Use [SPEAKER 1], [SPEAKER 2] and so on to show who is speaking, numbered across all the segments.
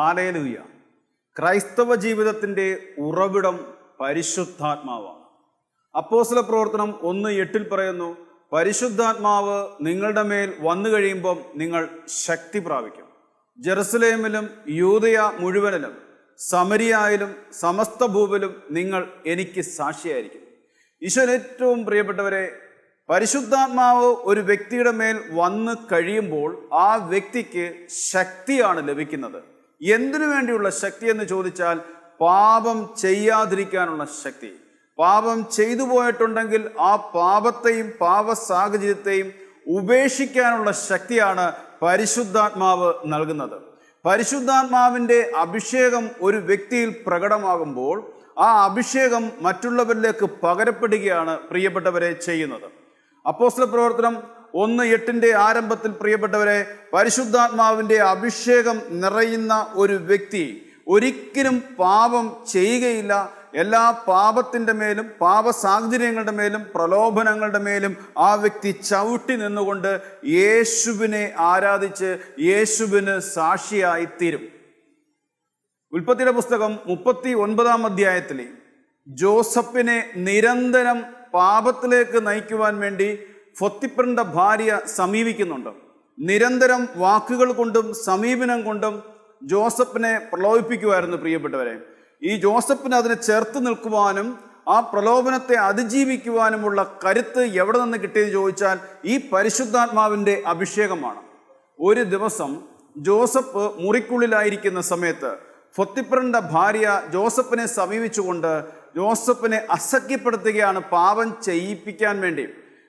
[SPEAKER 1] Hallelujah ക്രൈസ്തവ ജീവിതത്തിന്റെ ഉറവിടം പരിശുദ്ധാത്മാവാണ്. അപ്പോസല പ്രവർത്തനം ഒന്ന് എട്ടിൽ പറയുന്നു പരിശുദ്ധാത്മാവ് നിങ്ങളുടെ മേൽ വന്നു കഴിയുമ്പം നിങ്ങൾ ശക്തി പ്രാപിക്കും. ജെറുസലേമിലും യൂതയ മുഴുവനിലും സമരിയായാലും സമസ്ത ഭൂവിലും നിങ്ങൾ എനിക്ക് സാക്ഷിയായിരിക്കും. ഈശ്വരൻ ഏറ്റവും പ്രിയപ്പെട്ടവരെ പരിശുദ്ധാത്മാവ് ഒരു വ്യക്തിയുടെ മേൽ വന്ന് കഴിയുമ്പോൾ ആ വ്യക്തിക്ക് ശക്തിയാണ് ലഭിക്കുന്നത്. എന്തിനു വേണ്ടിയുള്ള ശക്തി എന്ന് ചോദിച്ചാൽ പാപം ചെയ്യാതിരിക്കാനുള്ള ശക്തി. പാപം ചെയ്തു പോയിട്ടുണ്ടെങ്കിൽ ആ പാപത്തെയും പാപ സാഹചര്യത്തെയും ഉപേക്ഷിക്കാനുള്ള ശക്തിയാണ് പരിശുദ്ധാത്മാവ് നൽകുന്നത്. പരിശുദ്ധാത്മാവിന്റെ അഭിഷേകം ഒരു വ്യക്തിയിൽ പ്രകടമാകുമ്പോൾ ആ അഭിഷേകം മറ്റുള്ളവരിലേക്ക് പകരപ്പെടുകയാണ് പ്രിയപ്പെട്ടവരെ ചെയ്യുന്നത്. അപ്പോസ്ല പ്രവർത്തനം ഒന്ന് എട്ടിന്റെ ആരംഭത്തിൽ പ്രിയപ്പെട്ടവരെ പരിശുദ്ധാത്മാവിന്റെ അഭിഷേകം നിറയുന്ന ഒരു വ്യക്തി ഒരിക്കലും പാപം ചെയ്യുകയില്ല. എല്ലാ പാപത്തിന്റെ മേലും പാപ സാഹചര്യങ്ങളുടെ മേലും പ്രലോഭനങ്ങളുടെ മേലും ആ വ്യക്തി ചവിട്ടി നിന്നുകൊണ്ട് യേശുവിനെ ആരാധിച്ച് യേശുവിന് സാക്ഷിയായി തീരും. ഉൽപ്പത്തിയുടെ പുസ്തകം മുപ്പത്തി ഒൻപതാം അധ്യായത്തിൽ ജോസഫിനെ നിരന്തരം പാപത്തിലേക്ക് നയിക്കുവാൻ വേണ്ടി ഫൊത്തിപ്പറിന്റെ ഭാര്യ സമീപിക്കുന്നുണ്ട്. നിരന്തരം വാക്കുകൾ കൊണ്ടും സമീപനം കൊണ്ടും ജോസഫിനെ പ്രലോഭിപ്പിക്കുമായിരുന്നു പ്രിയപ്പെട്ടവരെ. ഈ ജോസഫിന് അതിനെ ചേർത്ത് നിൽക്കുവാനും ആ പ്രലോഭനത്തെ അതിജീവിക്കുവാനുമുള്ള കരുത്ത് എവിടെ നിന്ന് കിട്ടിയെന്ന് ചോദിച്ചാൽ ഈ പരിശുദ്ധാത്മാവിന്റെ അഭിഷേകമാണ്. ഒരു ദിവസം ജോസഫ് മുറിക്കുള്ളിലായിരിക്കുന്ന സമയത്ത് ഫൊത്തിപ്പറിന്റെ ഭാര്യ ജോസഫിനെ സമീപിച്ചുകൊണ്ട് ജോസഫിനെ അസഖ്യപ്പെടുത്തുകയാണ് പാപം ചെയ്യിപ്പിക്കാൻ വേണ്ടി.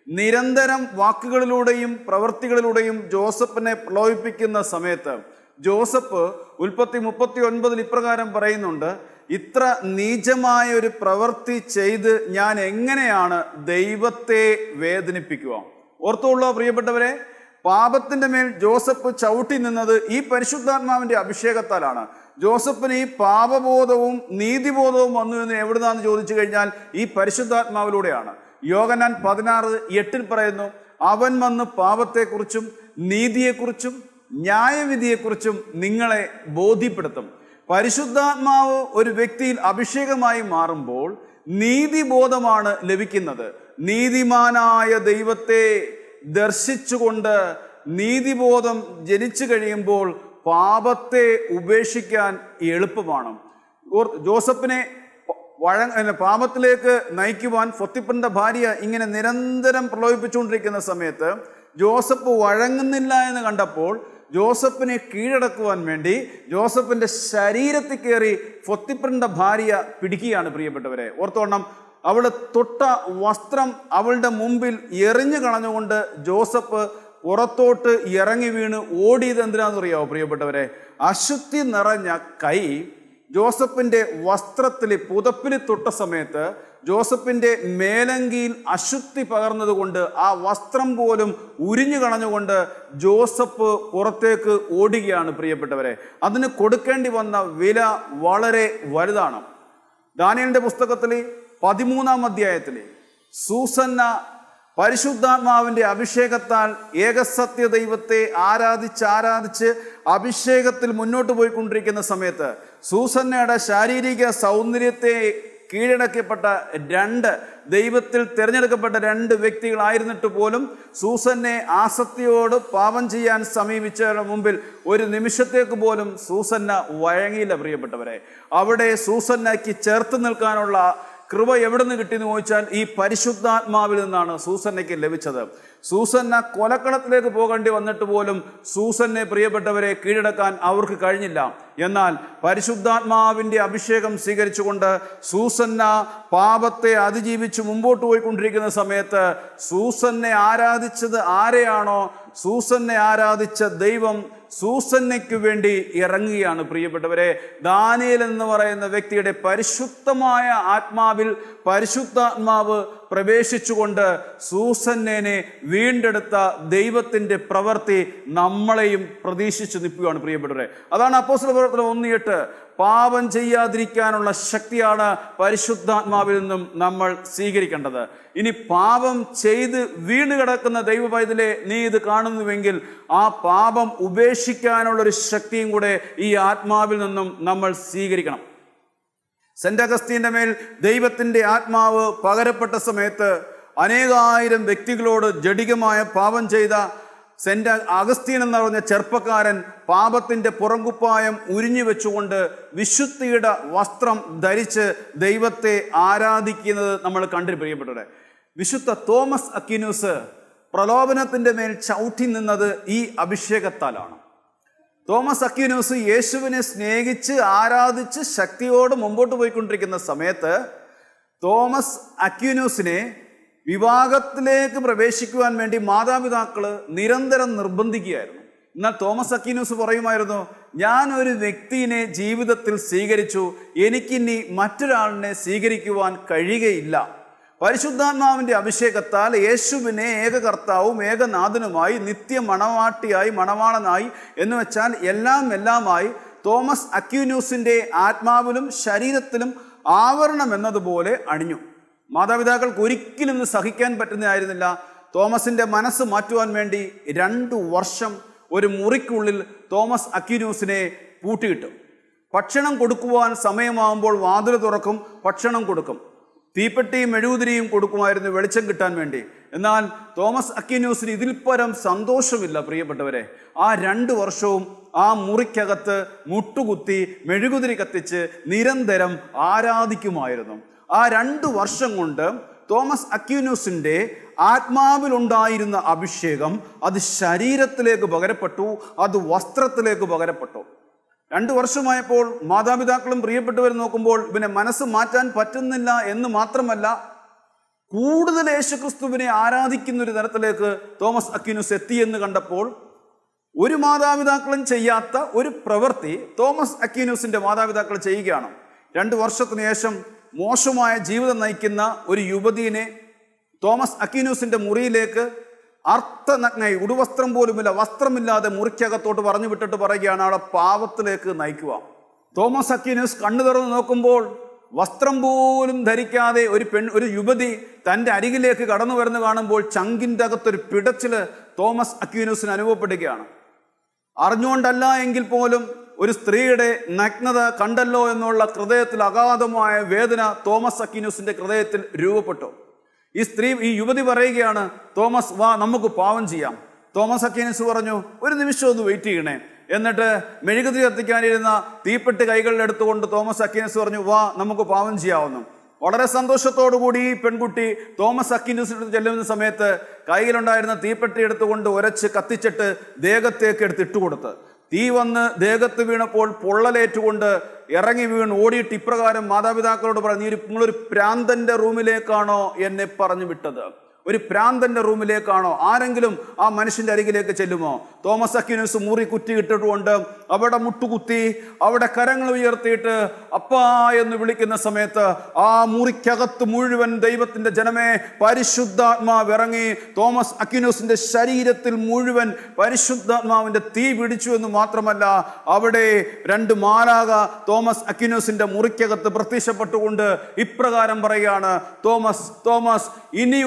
[SPEAKER 1] നിരന്തരം വാക്കുകളിലൂടെയും പ്രവൃത്തികളിലൂടെയും ജോസഫിനെ പ്രലോഭിപ്പിക്കുന്ന സമയത്ത് ജോസഫ് ഉൽപ്പത്തി മുപ്പത്തി ഒൻപതിൽ ഇപ്രകാരം പറയുന്നുണ്ട് ഇത്ര നീചമായ ഒരു പ്രവൃത്തി ചെയ്ത് ഞാൻ എങ്ങനെയാണ് ദൈവത്തെ വേദനിപ്പിക്കുക? ഓർത്തുള്ള പ്രിയപ്പെട്ടവരെ പാപത്തിന്റെ മേൽ ജോസഫ് ചവിട്ടി നിന്നത് ഈ പരിശുദ്ധാത്മാവിന്റെ അഭിഷേകത്താലാണ്. ജോസഫിന് ഈ പാപബോധവും നീതിബോധവും വന്നു എന്ന് എവിടുന്നാന്ന് ചോദിച്ചു കഴിഞ്ഞാൽ ഈ പരിശുദ്ധാത്മാവിലൂടെയാണ്. യോഗനാൻ പതിനാറ് എട്ടിൽ പറയുന്നു അവൻ വന്ന് പാപത്തെക്കുറിച്ചും നീതിയെക്കുറിച്ചും ന്യായവിധിയെക്കുറിച്ചും നിങ്ങളെ ബോധ്യപ്പെടുത്തും. പരിശുദ്ധാത്മാവ് ഒരു വ്യക്തിയിൽ അഭിഷേകമായി മാറുമ്പോൾ നീതിബോധമാണ് ലഭിക്കുന്നത്. നീതിമാനായ ദൈവത്തെ ദർശിച്ചുകൊണ്ട് നീതിബോധം ജനിച്ചു കഴിയുമ്പോൾ പാപത്തെ ഉപേക്ഷിക്കാൻ എളുപ്പമാണ്. ജോസഫിനെ വഴ പാപത്തിലേക്ക് നയിക്കുവാൻ ഫൊത്തിപ്പന്റെ ഭാര്യ ഇങ്ങനെ നിരന്തരം പ്രലോഭിപ്പിച്ചുകൊണ്ടിരിക്കുന്ന സമയത്ത് ജോസഫ് വഴങ്ങുന്നില്ല എന്ന് കണ്ടപ്പോൾ ജോസഫിനെ കീഴടക്കുവാൻ വേണ്ടി ജോസഫിന്റെ ശരീരത്തിൽ കയറി ഫൊത്തിപ്പറിന്റെ ഭാര്യ പിടിക്കുകയാണ് പ്രിയപ്പെട്ടവരെ. ഓർത്തോണം അവൾ തൊട്ട വസ്ത്രം അവളുടെ മുമ്പിൽ എറിഞ്ഞു കളഞ്ഞുകൊണ്ട് ജോസഫ് പുറത്തോട്ട് ഇറങ്ങി വീണ് ഓടിയത് എന്തിനാന്ന് അറിയാവോ പ്രിയപ്പെട്ടവരെ? അശുദ്ധി നിറഞ്ഞ കൈ ജോസഫിന്റെ വസ്ത്രത്തിൽ പുതപ്പിൽ തൊട്ട സമയത്ത് ജോസഫിന്റെ മേലങ്കിയിൽ അശുദ്ധി പകർന്നതുകൊണ്ട് ആ വസ്ത്രം പോലും ഉരിഞ്ഞു കളഞ്ഞുകൊണ്ട് ജോസഫ് പുറത്തേക്ക് ഓടുകയാണ് പ്രിയപ്പെട്ടവരെ. അതിന് കൊടുക്കേണ്ടി വന്ന വില വളരെ വലുതാണ്. ദാനിയലിന്റെ പുസ്തകത്തിൽ പതിമൂന്നാം അധ്യായത്തിൽ സൂസന്ന പരിശുദ്ധാത്മാവിന്റെ അഭിഷേകത്താൽ ഏകസത്യ ദൈവത്തെ ആരാധിച്ച് ആരാധിച്ച് അഭിഷേകത്തിൽ മുന്നോട്ട് പോയിക്കൊണ്ടിരിക്കുന്ന സമയത്ത് സൂസന്നയുടെ ശാരീരിക സൗന്ദര്യത്തെ കീഴടക്കപ്പെട്ട രണ്ട് ദൈവത്തിൽ തിരഞ്ഞെടുക്കപ്പെട്ട രണ്ട് വ്യക്തികളായിരുന്നിട്ട് പോലും സൂസന്നെ ആസക്തിയോട് പാപം ചെയ്യാൻ സമീപിച്ചവരുടെ മുമ്പിൽ ഒരു നിമിഷത്തേക്ക് പോലും സൂസന്ന വഴങ്ങിയില്ല പ്രിയപ്പെട്ടവരെ. അവിടെ സൂസന്നയ്ക്ക് ചേർത്ത് നിൽക്കാനുള്ള കൃപ എവിടെ നിന്ന് കിട്ടിയെന്ന് ചോദിച്ചാൽ ഈ പരിശുദ്ധാത്മാവിൽ നിന്നാണ് സൂസന്നയ്ക്ക് ലഭിച്ചത്. സൂസന്ന കൊലക്കളത്തിലേക്ക് പോകേണ്ടി വന്നിട്ട് പോലും സൂസന്നെ പ്രിയപ്പെട്ടവരെ കീഴടക്കാൻ അവർക്ക് കഴിഞ്ഞില്ല. എന്നാൽ പരിശുദ്ധാത്മാവിന്റെ അഭിഷേകം സ്വീകരിച്ചുകൊണ്ട് സൂസന്ന പാപത്തെ അതിജീവിച്ച് മുമ്പോട്ട് പോയിക്കൊണ്ടിരിക്കുന്ന സമയത്ത് സൂസന്നെ ആരാധിച്ചത് ആരെയാണോ? സൂസന്നെ ആരാധിച്ച ദൈവം സൂസന്നയ്ക്ക് വേണ്ടി ഇറങ്ങുകയാണ് പ്രിയപ്പെട്ടവരെ. ദാനിയൽ എന്ന് പറയുന്ന വ്യക്തിയുടെ പരിശുദ്ധമായ ആത്മാവിൽ പരിശുദ്ധാത്മാവ് പ്രവേശിച്ചുകൊണ്ട് സൂസന്നേനെ വീണ്ടെടുത്ത ദൈവത്തിന്റെ പ്രവൃത്തി നമ്മളെയും പ്രതീക്ഷിച്ച് നിൽക്കുകയാണ് പ്രിയപ്പെട്ടവരെ. അതാണ് അപ്പോസ്തല പ്രവർത്തനം ഒന്നിയിട്ട്. പാപം ചെയ്യാതിരിക്കാനുള്ള ശക്തിയാണ് പരിശുദ്ധാത്മാവിൽ നിന്നും നമ്മൾ സ്വീകരിക്കേണ്ടത്. ഇനി പാപം ചെയ്ത് വീണ് കിടക്കുന്ന ദൈവ പൈതലെ നീ ഇത് കാണുന്നുവെങ്കിൽ ആ പാപം ഉപേക്ഷിക്കാനുള്ള ഒരു ശക്തിയും കൂടെ ഈ ആത്മാവിൽ നിന്നും നമ്മൾ സ്വീകരിക്കണം. സെന്റ് അഗസ്തീന്റെ മേൽ ദൈവത്തിന്റെ ആത്മാവ് പകരപ്പെട്ട സമയത്ത് അനേകായിരം വ്യക്തികളോട് ജഡികമായ പാപം ചെയ്ത സെന്റ് അഗസ്തീൻ എന്ന് പറഞ്ഞ ചെറുപ്പക്കാരൻ പാപത്തിന്റെ പുറങ്കുപ്പായം ഉരിഞ്ഞു വെച്ചുകൊണ്ട് വിശുദ്ധിയുടെ വസ്ത്രം ധരിച്ച് ദൈവത്തെ ആരാധിക്കുന്നത് നമ്മൾ കണ്ടിട്ട് പ്രിയപ്പെട്ടവരെ വിശുദ്ധ തോമസ് അക്കിനൂസ് പ്രലോഭനത്തിന്റെ മേൽ ചവിട്ടി നിന്നത് ഈ അഭിഷേകത്താലാണ്. തോമസ് അക്യൂനൂസ് യേശുവിനെ സ്നേഹിച്ച് ആരാധിച്ച് ശക്തിയോട് മുമ്പോട്ട് പോയിക്കൊണ്ടിരിക്കുന്ന സമയത്ത് തോമസ് അക്യൂനൂസിനെ വിവാഹത്തിലേക്ക് പ്രവേശിക്കുവാൻ വേണ്ടി മാതാപിതാക്കൾ നിരന്തരം നിർബന്ധിക്കുകയായിരുന്നു. എന്നാൽ തോമസ് അക്യൂനൂസ് പറയുമായിരുന്നു ഞാൻ ഒരു വ്യക്തിയെ ജീവിതത്തിൽ സ്വീകരിച്ചു. എനിക്കിനി മറ്റൊരാളിനെ സ്വീകരിക്കുവാൻ കഴിയുകയില്ല. പരിശുദ്ധാത്മാവിന്റെ അഭിഷേകത്താൽ യേശുവിനെ ഏകകർത്താവും ഏകനാഥനുമായി നിത്യ മണവാട്ടിയായി മണവാളനായി എന്ന് വെച്ചാൽ എല്ലാം എല്ലാമായി തോമസ് അക്യൂന്യൂസിന്റെ ആത്മാവിലും ശരീരത്തിലും ആവരണം എന്നതുപോലെ അണിഞ്ഞു. മാതാപിതാക്കൾക്ക് ഒരിക്കലും ഇന്ന് സഹിക്കാൻ പറ്റുന്നതായിരുന്നില്ല. തോമസിന്റെ മനസ്സ് മാറ്റുവാൻ വേണ്ടി രണ്ടു വർഷം ഒരു മുറിക്കുള്ളിൽ തോമസ് അക്യൂന്യൂസിനെ പൂട്ടിയിട്ടു. ഭക്ഷണം കൊടുക്കുവാൻ സമയമാകുമ്പോൾ വാതിൽ തുറക്കും ഭക്ഷണം കൊടുക്കും. തീപ്പെട്ടിയും മെഴുകുതിരിയും കൊടുക്കുമായിരുന്നു വെളിച്ചം കിട്ടാൻ വേണ്ടി. എന്നാൽ തോമസ് അക്കിന്യൂസിന് ഇതിൽ പരം സന്തോഷമില്ല പ്രിയപ്പെട്ടവരെ. ആ രണ്ട് വർഷവും ആ മുറിക്കകത്ത് മുട്ടുകുത്തി മെഴുകുതിരി കത്തിച്ച് നിരന്തരം ആരാധിക്കുമായിരുന്നു. ആ രണ്ട് വർഷം കൊണ്ട് തോമസ് അക്യൂനൂസിന്റെ ആത്മാവിലുണ്ടായിരുന്ന അഭിഷേകം അത് ശരീരത്തിലേക്ക് പകരപ്പെട്ടു അത് വസ്ത്രത്തിലേക്ക് പകരപ്പെട്ടു. രണ്ടു വർഷമായപ്പോൾ മാതാപിതാക്കളും പ്രിയപ്പെട്ടവരും നോക്കുമ്പോൾ ഇവനെ മനസ്സ് മാറ്റാൻ പറ്റുന്നില്ല എന്ന് മാത്രമല്ല കൂടുതൽ യേശുക്രിസ്തുവിനെ ആരാധിക്കുന്ന ഒരു തരത്തിലേക്ക് തോമസ് അക്യൂനസ് എത്തിയെന്ന് കണ്ടപ്പോൾ ഒരു മാതാപിതാക്കളും ചെയ്യാത്ത ഒരു പ്രവൃത്തി തോമസ് അക്യൂനൂസിന്റെ മാതാപിതാക്കൾ ചെയ്യുകയാണ്. രണ്ടു വർഷത്തിന് ശേഷം മോശമായ ജീവിതം നയിക്കുന്ന ഒരു യുവതിയെ തോമസ് അക്യൂനൂസിന്റെ മുറിയിലേക്ക് അർത്ഥനഗ്നയി ഉടുവസ്ത്രം പോലുമില്ല വസ്ത്രമില്ലാതെ മുറിക്കകത്തോട്ട് പറഞ്ഞു വിട്ടിട്ട് പറയുകയാണ് ആളെ പാവത്തിലേക്ക് നയിക്കുക. തോമസ് അക്കീനസ് കണ്ണു തുറന്ന് നോക്കുമ്പോൾ വസ്ത്രം പോലും ധരിക്കാതെ ഒരു പെൺ ഒരു യുവതി തന്റെ അരികിലേക്ക് കടന്നു വരുന്ന കാണുമ്പോൾ ചങ്കിന്റെ അകത്തൊരു പിടച്ചിൽ തോമസ് അക്യൂനൂസിന് അനുഭവപ്പെടുകയാണ്. അറിഞ്ഞുകൊണ്ടല്ല എങ്കിൽ പോലും ഒരു സ്ത്രീയുടെ നഗ്നത കണ്ടല്ലോ എന്നുള്ള ഹൃദയത്തിൽ അഗാധമായ വേദന തോമസ് അക്യൂനൂസിന്റെ ഹൃദയത്തിൽ രൂപപ്പെട്ടു. ഈ സ്ത്രീ ഈ യുവതി പറയുകയാണ് തോമസ് വാ നമുക്ക് പാവം ചെയ്യാം. തോമസ് അക്യൂനസ് പറഞ്ഞു ഒരു നിമിഷം ഒന്ന് വെയിറ്റ് ചെയ്യണേ. എന്നിട്ട് മെഴുകുതിരി കത്തിക്കാനിരുന്ന തീപ്പെട്ട് കൈകളിലെടുത്തുകൊണ്ട് തോമസ് അക്കീനസ് പറഞ്ഞു വാ നമുക്ക് പാവം ചെയ്യാവുന്നു. വളരെ സന്തോഷത്തോടു കൂടി ഈ പെൺകുട്ടി തോമസ് അക്കിൻസിന് ചെല്ലുന്ന സമയത്ത് കൈയിലുണ്ടായിരുന്ന തീപ്പെട്ടി എടുത്തുകൊണ്ട് ഉരച്ച് കത്തിച്ചിട്ട് ദേഹത്തേക്ക് എടുത്ത് ഇട്ടുകൊടുത്ത്. തീ വന്ന് ദേഹത്ത് വീണപ്പോൾ പൊള്ളലേറ്റുകൊണ്ട് ഇറങ്ങി വീണ് ഓടിയിട്ട് ഇപ്രകാരം മാതാപിതാക്കളോട് പറഞ്ഞു "നീ ഒരു- നിങ്ങളൊരു പ്രാന്തന്റെ റൂമിലേക്കാണോ എന്നെ പറഞ്ഞു വിട്ടത്? ഒരു പ്രാന്തന്റെ റൂമിലേക്കാണോ? ആരെങ്കിലും ആ മനുഷ്യന്റെ അരികിലേക്ക് ചെല്ലുമോ? തോമസ് അക്യൂനസ് മുറി കുറ്റി ഇട്ടിട്ടുകൊണ്ട് അവിടെ മുട്ടുകുത്തി അവിടെ കരങ്ങൾ ഉയർത്തിയിട്ട് അപ്പാ എന്ന് വിളിക്കുന്ന സമയത്ത് ആ മുറിക്കകത്ത് മുഴുവൻ ദൈവത്തിന്റെ ജനമേ പരിശുദ്ധാത്മാവ് ഇറങ്ങി തോമസ് അക്യൂനസിന്റെ ശരീരത്തിൽ മുഴുവൻ പരിശുദ്ധാത്മാവിന്റെ തീ പിടിച്ചു എന്ന് മാത്രമല്ല അവിടെ രണ്ട് മാലാക തോമസ് അക്യൂനസിന്റെ മുറിക്കകത്ത് പ്രത്യക്ഷപ്പെട്ടുകൊണ്ട് ഇപ്രകാരം പറയുകയാണ് തോമസ് തോമസ് ഇനി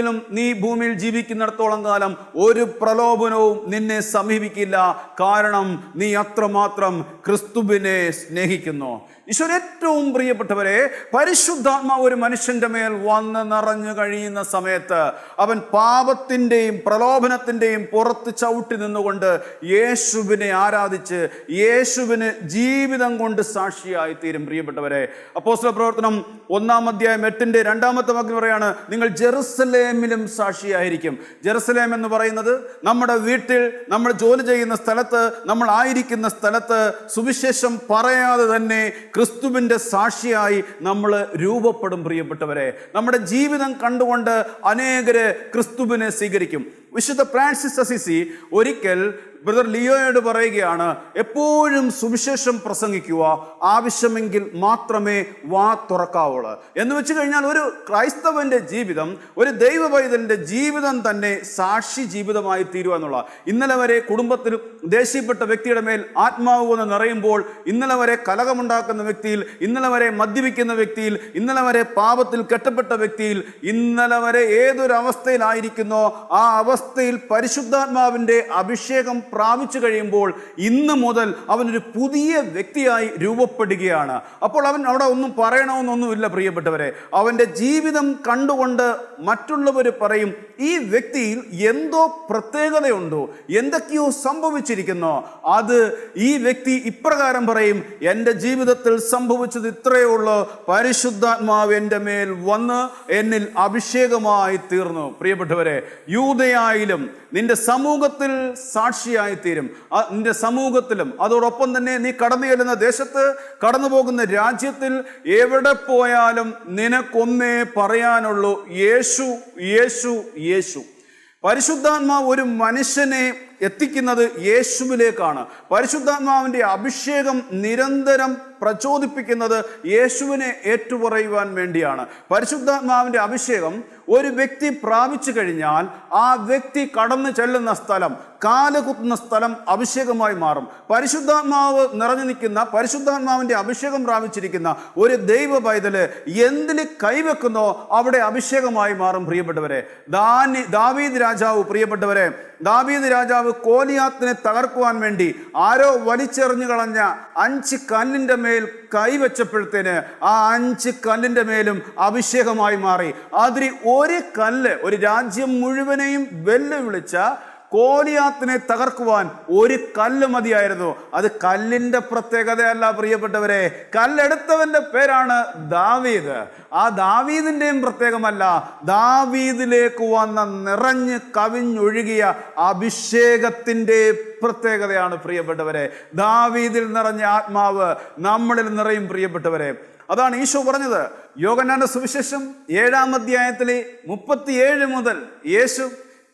[SPEAKER 1] ഒരിക്കലും നീ ഭൂമിയിൽ ജീവിക്കുന്നിടത്തോളം കാലം ഒരു പ്രലോഭനവും നിന്നെ സമീപിക്കില്ല. കാരണം നീ അത്രമാത്രം ക്രിസ്തുവിനെ സ്നേഹിക്കുന്നു. ഈശ്വര ഏറ്റവും പ്രിയപ്പെട്ടവരെ പരിശുദ്ധാത്മാവ് ഒരു മനുഷ്യന്റെ മേൽ വന്ന് നിറഞ്ഞു കഴിയുന്ന സമയത്ത് അവൻ പാപത്തിന്റെയും പ്രലോഭനത്തിന്റെയും പുറത്ത് ചവിട്ടി നിന്നുകൊണ്ട് യേശുവിനെ ആരാധിച്ച് യേശുവിന് ജീവിതം കൊണ്ട് സാക്ഷിയായി തീരും പ്രിയപ്പെട്ടവരെ അപ്പോസ്തല പ്രവർത്തനം ഒന്നാം അധ്യായം എട്ടിന്റെ രണ്ടാമത്തെ വാക്കിൽ പറയാണ് നിങ്ങൾ ജെറുസലേമിലും സാക്ഷിയായിരിക്കും. ജെറുസലേം എന്ന് പറയുന്നത് നമ്മുടെ വീട്ടിൽ നമ്മൾ ജോലി ചെയ്യുന്ന സ്ഥലത്ത് നമ്മൾ ആയിരിക്കുന്ന സ്ഥലത്ത് സുവിശേഷം പറയാതെ തന്നെ ക്രിസ്തുവിന്റെ സാക്ഷിയായി നമ്മൾ രൂപപ്പെടും പ്രിയപ്പെട്ടവരെ. നമ്മുടെ ജീവിതം കണ്ടുകൊണ്ട് അനേകര് ക്രിസ്തുവിനെ സ്വീകരിക്കും. വിശുദ്ധ ഫ്രാൻസിസ് അസിസി ഒരിക്കൽ ബ്രദർ ലിയോയോട് പറയുകയാണ് എപ്പോഴും സുവിശേഷം പ്രസംഗിക്കുക ആവശ്യമെങ്കിൽ മാത്രമേ വാ തുറക്കാവുള്ളൂ. എന്ന് വെച്ച് കഴിഞ്ഞാൽ ഒരു ക്രൈസ്തവന്റെ ജീവിതം ഒരു ദൈവ ജീവിതം തന്നെ സാക്ഷി ജീവിതമായി തീരുക എന്നുള്ള ഇന്നലെ വരെ കുടുംബത്തിൽ ദേഷ്യപ്പെട്ട വ്യക്തിയുടെ മേൽ ആത്മാവ് വന്ന് നിറയുമ്പോൾ ഇന്നലെ വരെ കലകമുണ്ടാക്കുന്ന വ്യക്തിയിൽ ഇന്നലെ വരെ മദ്യപിക്കുന്ന വ്യക്തിയിൽ ഇന്നലെ വരെ പാപത്തിൽ കെട്ടപ്പെട്ട വ്യക്തിയിൽ ഇന്നലെ വരെ ഏതൊരു അവസ്ഥയിലായിരിക്കുന്നോ ആ അവസ്ഥയിൽ പരിശുദ്ധാത്മാവിന്റെ അഭിഷേകം പ്രാപിച്ചു കഴിയുമ്പോൾ ഇന്ന് മുതൽ അവനൊരു പുതിയ വ്യക്തിയായി രൂപപ്പെടുകയാണ്. അപ്പോൾ അവൻ അവിടെ ഒന്നും പറയണമെന്നൊന്നുമില്ല പ്രിയപ്പെട്ടവരെ. അവന്റെ ജീവിതം കണ്ടുകൊണ്ട് മറ്റുള്ളവർ പറയും ഈ വ്യക്തിയിൽ എന്തോ പ്രത്യേകതയുണ്ടോ? എന്തൊക്കെയോ സംഭവിച്ചിരിക്കുന്നോ. അത് ഈ വ്യക്തി ഇപ്രകാരം പറയും എന്റെ ജീവിതത്തിൽ സംഭവിച്ചത് ഇത്രയേ ഉള്ളൂ. പരിശുദ്ധാത്മാവ് എന്റെ മേൽ വന്ന് എന്നിൽ അഭിഷേകമായി തീർന്നു. പ്രിയപ്പെട്ടവരെ യൂതയായാലും നിന്റെ സമൂഹത്തിൽ സാക്ഷിയായി തീരും ആ നിന്റെ സമൂഹത്തിലും. അതോടൊപ്പം തന്നെ നീ കടന്നു ചെല്ലുന്ന ദേശത്ത് കടന്നു പോകുന്ന രാജ്യത്തിൽ എവിടെ പോയാലും നിനക്കൊന്നേ പറയാനുള്ളൂ യേശു യേശു യേശു. പരിശുദ്ധാത്മാവ് ഒരു മനുഷ്യനെ എത്തിക്കുന്നത് യേശുവിലേക്കാണ്. പരിശുദ്ധാത്മാവിന്റെ അഭിഷേകം നിരന്തരം പ്രചോദിപ്പിക്കുന്നത് യേശുവിനെ ഏറ്റുപറയുവാൻ വേണ്ടിയാണ്. പരിശുദ്ധാത്മാവിന്റെ അഭിഷേകം ഒരു വ്യക്തി പ്രാപിച്ചു കഴിഞ്ഞാൽ ആ വ്യക്തി കടന്നു ചെല്ലുന്ന സ്ഥലം കാലുകുത്തുന്ന സ്ഥലം അഭിഷേകമായി മാറും. പരിശുദ്ധാത്മാവ് നിറഞ്ഞു നിൽക്കുന്ന പരിശുദ്ധാത്മാവിന്റെ അഭിഷേകം പ്രാപിച്ചിരിക്കുന്ന ഒരു ദൈവ പൈതൽ എന്തിൽ കൈവെക്കുന്നോ അവിടെ അഭിഷേകമായി മാറും പ്രിയപ്പെട്ടവരെ. ദാനി ദാവീദ് രാജാവ് പ്രിയപ്പെട്ടവരെ ദാവീദ് രാജാവ് കോലിയാത്തിനെ തകർക്കുവാൻ വേണ്ടി ആരോ വലിച്ചെറിഞ്ഞു കളഞ്ഞ അഞ്ച് കല്ലിന്റെ മേൽ കൈവച്ചപ്പോഴത്തേന് ആ അഞ്ച് കല്ലിന്റെ മേലും അഭിഷേകമായി മാറി. അതിൽ ഒരു കല്ല് ഒരു രാജ്യം മുഴുവനെയും വെല്ലുവിളിച്ച കോലിയാത്തിനെ തകർക്കുവാൻ ഒരു കല്ല് മതിയായിരുന്നു. അത് കല്ലിന്റെ പ്രത്യേകതയല്ല പ്രിയപ്പെട്ടവരെ. കല്ലെടുത്തവന്റെ പേരാണ് ദാവീദ്. ആ ദാവീദിന്റെയും പ്രത്യേകമല്ല ദാവീദിലേക്ക് വന്ന നിറഞ്ഞ് കവിഞ്ഞൊഴുകിയ അഭിഷേകത്തിന്റെ പ്രത്യേകതയാണ് പ്രിയപ്പെട്ടവരെ. ദാവീദിൽ നിറഞ്ഞ ആത്മാവ് നമ്മളിൽ നിറയും പ്രിയപ്പെട്ടവരെ. അതാണ് ഈശോ പറഞ്ഞത്. യോഗനാന്റെ സുവിശേഷം ഏഴാം അധ്യായത്തിലെ മുപ്പത്തിയേഴ് മുതൽ യേശു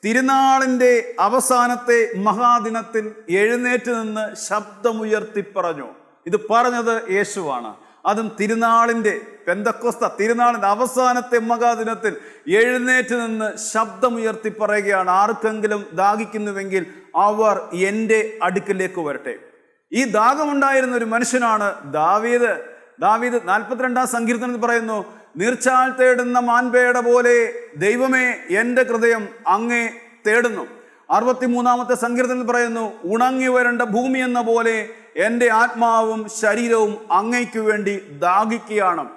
[SPEAKER 1] തിരുനാളിന്റെ അവസാനത്തെ മഹാദിനത്തിൽ എഴുന്നേറ്റ് നിന്ന് ശബ്ദമുയർത്തി പറഞ്ഞു. ഇത് പറഞ്ഞത് യേശുവാണ്. അതും തിരുനാളിന്റെ പെന്തക്കൊസ്ത തിരുനാളിന്റെ അവസാനത്തെ മഹാദിനത്തിൽ എഴുന്നേറ്റ് നിന്ന് ശബ്ദമുയർത്തി പറയുകയാണ്. ആർക്കെങ്കിലും ദാഹിക്കുന്നുവെങ്കിൽ അവർ എന്റെ അടുക്കിലേക്ക് വരട്ടെ. ഈ ദാഹമുണ്ടായിരുന്ന ഒരു മനുഷ്യനാണ് ദാവീദ്. ദാവീദ് നാൽപ്പത്തിരണ്ടാം സങ്കീർത്തനത്തിൽ പറയുന്നു നീർച്ചാൽ തേടുന്ന മാൻപേട പോലെ ദൈവമേ എന്റെ ഹൃദയം അങ്ങേ തേടുന്നു. അറുപത്തിമൂന്നാമത്തെ സങ്കീർത്തനത്തിൽ പറയുന്നു ഉണങ്ങി വരേണ്ട ഭൂമി എന്ന പോലെ എന്റെ ആത്മാവും ശരീരവും അങ്ങയ്ക്കു വേണ്ടി ദാഹിക്കുകയാണ്.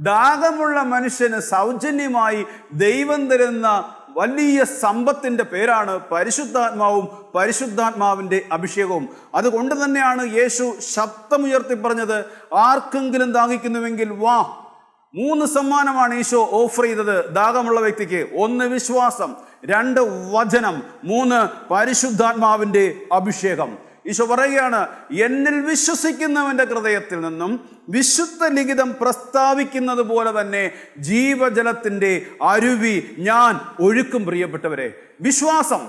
[SPEAKER 1] ദാഹമുള്ള മനുഷ്യന് സൗജന്യമായി ദൈവം തരുന്ന വലിയ സമ്പത്തിന്റെ പേരാണ് പരിശുദ്ധാത്മാവും പരിശുദ്ധാത്മാവിന്റെ അഭിഷേകവും. അതുകൊണ്ട് തന്നെയാണ് യേശു ശബ്ദമുയർത്തി പറഞ്ഞത് ആർക്കെങ്കിലും ദാഹിക്കുന്നുവെങ്കിൽ വാ മൂന്ന് സമ്മാനമാണ് ഈശോ ഓഫർ ചെയ്തത്. ദാഹമുള്ള വ്യക്തിക്ക് ഒന്ന് വിശ്വാസം രണ്ട് വചനം മൂന്ന് പരിശുദ്ധാത്മാവിന്റെ അഭിഷേകം. ഈശോ പറയുകയാണ് എന്നിൽ വിശ്വസിക്കുന്നവന്റെ ഹൃദയത്തിൽ നിന്നും വിശുദ്ധ ലിഖിതം പ്രസ്താവിക്കുന്നത് പോലെ തന്നെ ജീവജലത്തിന്റെ അരുവി ഞാൻ ഒഴുക്കും പ്രിയപ്പെട്ടവരെ. വിശ്വാസം.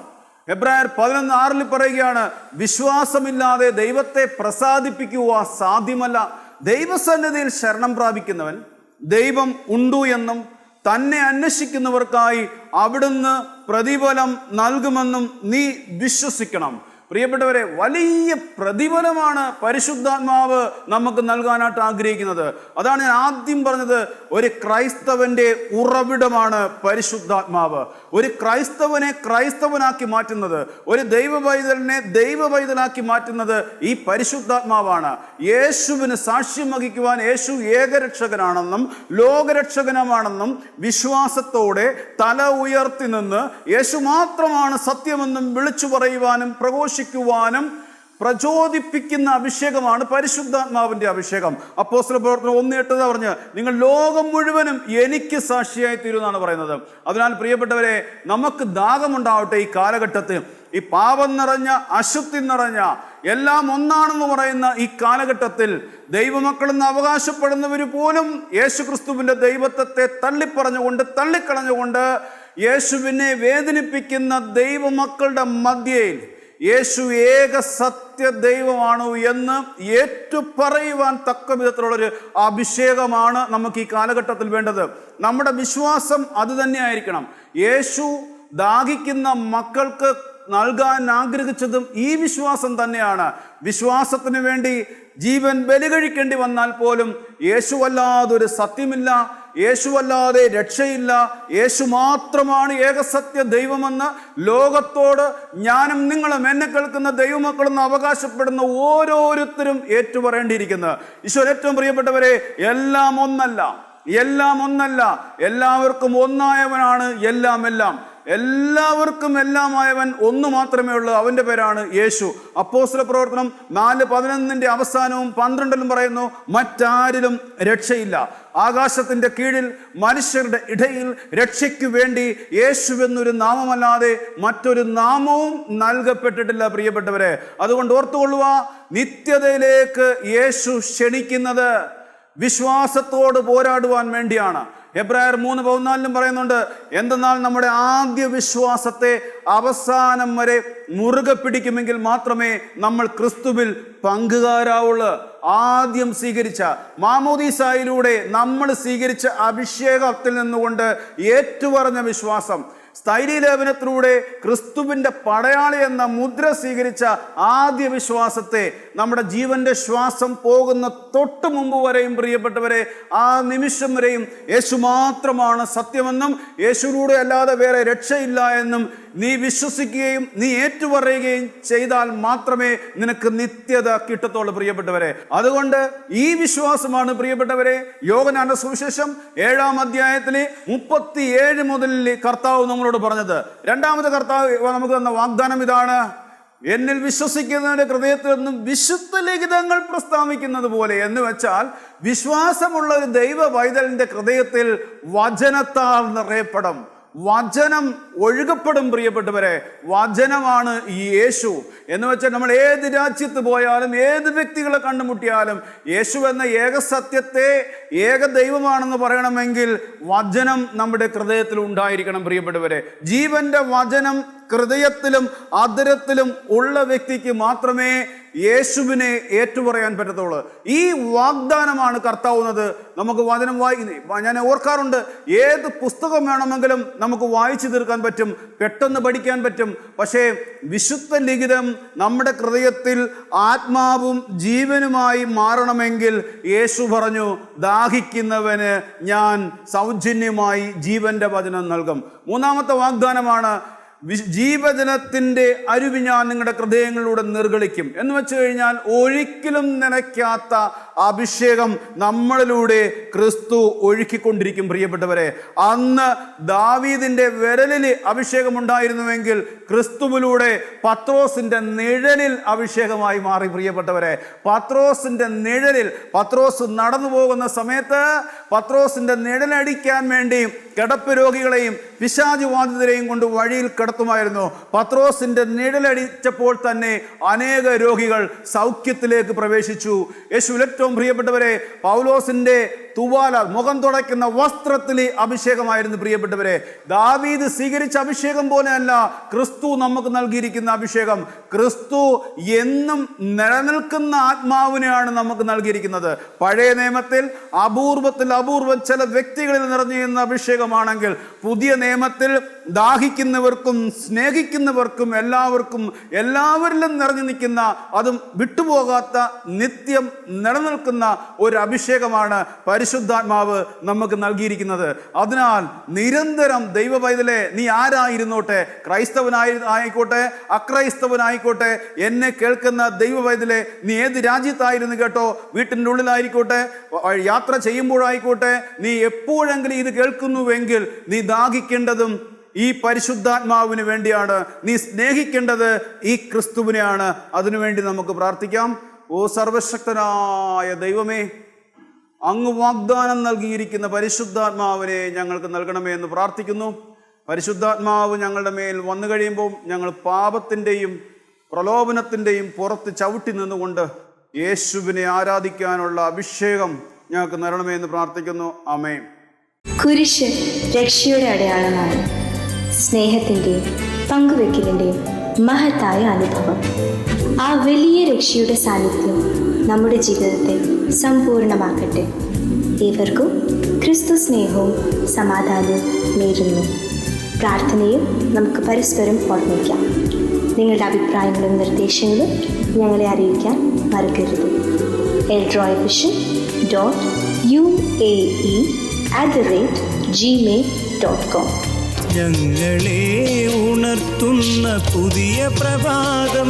[SPEAKER 1] എബ്രായർ പതിനൊന്ന് ആറിൽ പറയുകയാണ് വിശ്വാസമില്ലാതെ ദൈവത്തെ പ്രസാദിപ്പിക്കുക സാധ്യമല്ല. ദൈവസന്നിധിയിൽ ശരണം പ്രാപിക്കുന്നവൻ ദൈവം ഉണ്ടു എന്നും തന്നെ അന്വേഷിക്കുന്നവർക്കായി അവിടുന്ന് പ്രതിഫലം നൽകുമെന്നും നീ വിശ്വസിക്കണം. പ്രിയപ്പെട്ടവരെ വലിയ പ്രതിഫലമാണ് പരിശുദ്ധാത്മാവ് നമുക്ക് നൽകാനായിട്ട് ആഗ്രഹിക്കുന്നത്. അതാണ് ഞാൻ ആദ്യം പറഞ്ഞത് ഒരു ക്രൈസ്തവന്റെ ഉറവിടമാണ് പരിശുദ്ധാത്മാവ്. ഒരു ക്രൈസ്തവനെ ക്രൈസ്തവനാക്കി മാറ്റുന്നത് ഒരു ദൈവ പൈതലിനെ ദൈവ മാറ്റുന്നത് ഈ പരിശുദ്ധാത്മാവാണ്. യേശുവിന് സാക്ഷ്യം വഹിക്കുവാൻ യേശു ഏകരക്ഷകനാണെന്നും ലോകരക്ഷകനമാണെന്നും വിശ്വാസത്തോടെ തല ഉയർത്തി നിന്ന് യേശു മാത്രമാണ് സത്യമെന്നും വിളിച്ചു പറയുവാനും പ്രഘോഷിക്കുവാനും പ്രചോദിപ്പിക്കുന്ന അഭിഷേകമാണ് പരിശുദ്ധാത്മാവിന്റെ അഭിഷേകം. അപ്പോസ്റ്റൽ പ്രവർത്തനം ഒന്ന് എട്ടത് പറഞ്ഞ് നിങ്ങൾ ലോകം മുഴുവനും എനിക്ക് സാക്ഷിയായി തീരുമെന്നാണ് പറയുന്നത്. അതിനാൽ പ്രിയപ്പെട്ടവരെ നമുക്ക് ദാഹമുണ്ടാവട്ടെ ഈ കാലഘട്ടത്തിൽ ഈ പാപം നിറഞ്ഞ അശുദ്ധി നിറഞ്ഞ എല്ലാം ഒന്നാണെന്ന് പറയുന്ന ഈ കാലഘട്ടത്തിൽ ദൈവമക്കളെന്ന് അവകാശപ്പെടുന്നവർ പോലും യേശു ക്രിസ്തുവിന്റെ ദൈവത്വത്തെ തള്ളിപ്പറഞ്ഞുകൊണ്ട് തള്ളിക്കളഞ്ഞുകൊണ്ട് യേശുവിനെ വേദനിപ്പിക്കുന്ന ദൈവമക്കളുടെ മധ്യയിൽ യേശു ഏക സത്യ ദൈവമാണോ എന്ന് ഏറ്റുപറയുവാൻ തക്ക വിധത്തിലുള്ളൊരു അഭിഷേകമാണ് നമുക്ക് ഈ കാലഘട്ടത്തിൽ വേണ്ടത്. നമ്മുടെ വിശ്വാസം അത് തന്നെയായിരിക്കണം. യേശു ദാഹിക്കുന്ന മക്കൾക്ക് നൽകാൻ ആഗ്രഹിച്ചതും ഈ വിശ്വാസം തന്നെയാണ്. വിശ്വാസത്തിന് വേണ്ടി ജീവൻ ബലികഴിക്കേണ്ടി വന്നാൽ പോലും യേശുവല്ലാതൊരു സത്യമില്ല. യേശുവല്ലാതെ രക്ഷയില്ല. യേശു മാത്രമാണ് ഏകസത്യ ദൈവമെന്ന് ലോകത്തോട് ഞാനും നിങ്ങളും എന്നെ കേൾക്കുന്ന ദൈവമക്കളെന്ന് അവകാശപ്പെടുന്ന ഓരോരുത്തരും ഏറ്റുപറയേണ്ടിയിരിക്കുന്നത് ഈശോ ഏറ്റവും പ്രിയപ്പെട്ടവരെ എല്ലാം ഒന്നല്ല. എല്ലാം ഒന്നല്ല. എല്ലാവർക്കും ഒന്നായവനാണ് എല്ലാം എല്ലാം എല്ലാവർക്കും എല്ലാമായവൻ ഒന്ന് മാത്രമേ ഉള്ളൂ. അവന്റെ പേരാണ് യേശു. അപ്പോസ്ല പ്രവർത്തനം നാല് പതിനൊന്നിന്റെ അവസാനവും പന്ത്രണ്ടിലും പറയുന്നു മറ്റാരിലും രക്ഷയില്ല. ആകാശത്തിന്റെ കീഴിൽ മനുഷ്യരുടെ ഇടയിൽ രക്ഷയ്ക്കു വേണ്ടി യേശു എന്നൊരു നാമമല്ലാതെ മറ്റൊരു നാമവും നൽകപ്പെട്ടിട്ടില്ല പ്രിയപ്പെട്ടവരെ. അതുകൊണ്ട് ഓർത്തുകൊള്ളുക നിത്യതയിലേക്ക് യേശു ക്ഷണിക്കുന്നത് വിശ്വാസത്തോട് പോരാടുവാൻ വേണ്ടിയാണ്. എബ്രായർ മൂന്ന് പതിനാലിലും പറയുന്നുണ്ട് എന്തെന്നാൽ നമ്മുടെ ആദ്യ വിശ്വാസത്തെ അവസാനം വരെ മുറുകെ പിടിക്കുമെങ്കിൽ മാത്രമേ നമ്മൾ ക്രിസ്തുവിൽ പങ്കുകാരാവുള്ളൂ. ആദ്യം സ്വീകരിച്ച മാമോദീസായിലൂടെ നമ്മൾ സ്വീകരിച്ച അഭിഷേകത്തിൽ നിന്നുകൊണ്ട് ഏറ്റുപറഞ്ഞ വിശ്വാസം സ്ഥൈര്യലേപനത്തിലൂടെ ക്രിസ്തുവിന്റെ പടയാളി എന്ന മുദ്ര സ്വീകരിച്ച ആദ്യ വിശ്വാസത്തെ നമ്മുടെ ജീവന്റെ ശ്വാസം പോകുന്ന തൊട്ട് മുമ്പ് വരെയും പ്രിയപ്പെട്ടവരെ ആ നിമിഷം വരെയും യേശു മാത്രമാണ് സത്യമെന്നും യേശുവിലൂടെ അല്ലാതെ വേറെ രക്ഷയില്ല എന്നും നീ വിശ്വസിക്കുകയും നീ ഏറ്റുപറയുകയും ചെയ്താൽ മാത്രമേ നിനക്ക് നിത്യത കിട്ടത്തുള്ളൂ പ്രിയപ്പെട്ടവരെ. അതുകൊണ്ട് ഈ വിശ്വാസമാണ് പ്രിയപ്പെട്ടവരെ യോഗനാന്റെ സുവിശേഷം ഏഴാം അധ്യായത്തിലെ മുപ്പത്തി ഏഴ് മുതൽ കർത്താവ് നമ്മളോട് പറഞ്ഞത്. രണ്ടാമത് കർത്താവ് നമുക്ക് തന്ന വാഗ്ദാനം ഇതാണ്. എന്നിൽ വിശ്വസിക്കുന്നവന്റെ ഹൃദയത്തിൽ നിന്നും വിശുദ്ധ ലിഖിതങ്ങൾ പ്രസ്താവിക്കുന്നത് പോലെ എന്ന് വെച്ചാൽ വിശ്വാസമുള്ള ഒരു ദൈവ വൈതലിന്റെ ഹൃദയത്തിൽ വചനത്താൽ നിറയപ്പെടും വചനം ഒഴുകപ്പെടും പ്രിയപ്പെട്ടവരെ. വചനമാണ് ഈ യേശു. എന്ന് വെച്ചാൽ നമ്മൾ ഏത് രാജ്യത്ത് പോയാലും ഏത് വ്യക്തികളെ കണ്ടുമുട്ടിയാലും യേശു എന്ന ഏക സത്യത്തെ ഏക ദൈവമാണെന്ന് പറയണമെങ്കിൽ വചനം നമ്മുടെ ഹൃദയത്തിൽ ഉണ്ടായിരിക്കണം പ്രിയപ്പെട്ടവരെ. ജീവന്റെ വചനം ഹൃദയത്തിലും അതിരത്തിലും ഉള്ള വ്യക്തിക്ക് മാത്രമേ യേശുവിനെ ഏറ്റുപറയാൻ പറ്റത്തുള്ളൂ. ഈ വാഗ്ദാനമാണ് കർത്താവുന്നത്. നമുക്ക് വചനം വായി ഞാൻ ഓർക്കാറുണ്ട് ഏത് പുസ്തകം വേണമെങ്കിലും നമുക്ക് വായിച്ചു തീർക്കാൻ പറ്റും പെട്ടെന്ന് പഠിക്കാൻ പറ്റും. പക്ഷേ വിശുദ്ധ ലിഖിതം നമ്മുടെ ഹൃദയത്തിൽ ആത്മാവും ജീവനുമായി മാറണമെങ്കിൽ യേശു പറഞ്ഞു ദാഹിക്കുന്നവന് ഞാൻ സൗജന്യമായി ജീവന്റെ വചനം നൽകും. മൂന്നാമത്തെ വാഗ്ദാനമാണ് ജീവജലത്തിന്റെ അരുവി ഞാൻ നിങ്ങളുടെ ഹൃദയങ്ങളിലൂടെ നിർഗളിക്കും. എന്ന് വെച്ച് കഴിഞ്ഞാൽ ഒരിക്കലും നനയ്ക്കാത്ത അഭിഷേകം നമ്മളിലൂടെ ക്രിസ്തു ഒഴുക്കിക്കൊണ്ടിരിക്കും പ്രിയപ്പെട്ടവരെ. അന്ന് ദാവീദിന്റെ വിരലിൽ അഭിഷേകം ഉണ്ടായിരുന്നുവെങ്കിൽ ക്രിസ്തുവിലൂടെ പത്രോസിന്റെ നിഴലിൽ അഭിഷേകമായി മാറി പ്രിയപ്പെട്ടവരെ. പത്രോസിന്റെ നിഴലിൽ പത്രോസ് നടന്നു പോകുന്ന സമയത്ത് പത്രോസിന്റെ നിഴലടിക്കാൻ വേണ്ടി കിടപ്പ് രോഗികളെയും പിശാചുവാദിതരെയും കൊണ്ട് വഴിയിൽ കിടത്തുമായിരുന്നു. പത്രോസിന്റെ നിഴലടിച്ചപ്പോൾ തന്നെ അനേക രോഗികൾ സൗഖ്യത്തിലേക്ക് പ്രവേശിച്ചു. യേശു ഏറ്റവും പ്രിയപ്പെട്ടവരെ പൗലോസിന്റെ തുവാല മുഖം തുടയ്ക്കുന്ന വസ്ത്രത്തിലെ അഭിഷേകമായിരുന്നു പ്രിയപ്പെട്ടവരെ. ദാവീദ് സ്വീകരിച്ച അഭിഷേകം പോലെയല്ല ക്രിസ്തു നമുക്ക് നൽകിയിരിക്കുന്ന അഭിഷേകം. ക്രിസ്തു എന്നും നിലനിൽക്കുന്ന ആത്മാവിനെയാണ് നമുക്ക് നൽകിയിരിക്കുന്നത്. പഴയ നിയമത്തിൽ അപൂർവത്തിൽ അപൂർവം ചില വ്യക്തികളിൽ നിറഞ്ഞിരുന്ന അഭിഷേകമാണെങ്കിൽ പുതിയ നിയമത്തിൽ ദാഹിക്കുന്നവർക്കും സ്നേഹിക്കുന്നവർക്കും എല്ലാവർക്കും എല്ലാവരിലും നിറഞ്ഞു നിൽക്കുന്ന അതും വിട്ടുപോകാത്ത നിത്യം നിലനിൽക്കുന്ന ഒരു അഭിഷേകമാണ് പരിശുദ്ധാത്മാവ് നമുക്ക് നൽകിയിരിക്കുന്നത്. അതിനാൽ നിരന്തരം ദൈവ പൈതലെ നീ ആരായിരുന്നോട്ടെ? ക്രൈസ്തവനായി ആയിക്കോട്ടെ അക്രൈസ്തവനായിക്കോട്ടെ എന്നെ കേൾക്കുന്ന ദൈവ പൈതലെ നീ ഏത് രാജ്യത്തായിരുന്നു കേട്ടോ? വീട്ടിന്റെ ഉള്ളിലായിക്കോട്ടെ യാത്ര ചെയ്യുമ്പോഴായിക്കോട്ടെ നീ എപ്പോഴെങ്കിലും ഇത് കേൾക്കുന്നുവെങ്കിൽ നീ ദാഹിക്കേണ്ടതും ഈ പരിശുദ്ധാത്മാവിന് വേണ്ടിയാണ്. നീ സ്നേഹിക്കേണ്ടത് ഈ ക്രിസ്തുവിനെയാണ്. അതിനുവേണ്ടി നമുക്ക് പ്രാർത്ഥിക്കാം. ഓ സർവശക്തനായ ദൈവമേ അങ്ങ് വാഗ്ദാനം നൽകിയിരിക്കുന്ന പരിശുദ്ധാത്മാവിനെ ഞങ്ങൾക്ക് നൽകണമേ എന്ന് പ്രാർത്ഥിക്കുന്നു. പരിശുദ്ധാത്മാവ് ഞങ്ങളുടെ മേൽ വന്നു കഴിയുമ്പോൾ ഞങ്ങൾ പാപത്തിന്റെയും പ്രലോഭനത്തിന്റെയും പുറത്ത് ചവിട്ടി നിന്നുകൊണ്ട് യേശുവിനെ ആരാധിക്കാനുള്ള അഭിഷേകം ഞങ്ങൾക്ക് നൽകണമേ എന്ന് പ്രാർത്ഥിക്കുന്നു. അമേ
[SPEAKER 2] കുരിശ് രക്ഷയുടെ അടയാളമാണ്. സ്നേഹത്തിന്റെയും പങ്കുവെക്കലിന്റെയും മഹത്തായ അനുഭവം. ആ വലിയ രക്ഷയുടെ സാന്നിധ്യം നമ്മുടെ ജീവിതത്തെ സമ്പൂർണമാക്കട്ടെ ഏവർക്കും ക്രിസ്തു സ്നേഹവും സമാധാനവും നേരുന്നു. പ്രാർത്ഥനയും നമുക്ക് പരസ്പരം ഓർമ്മിക്കാം. നിങ്ങളുടെ അഭിപ്രായങ്ങളും നിർദ്ദേശങ്ങളും ഞങ്ങളെ അറിയിക്കാൻ മറക്കരുത്. Eldroy vision dot U A E at the rate Gmail dot com.
[SPEAKER 3] ഞങ്ങളെ ഉണർത്തുന്ന പുതിയ പ്രഭാതം.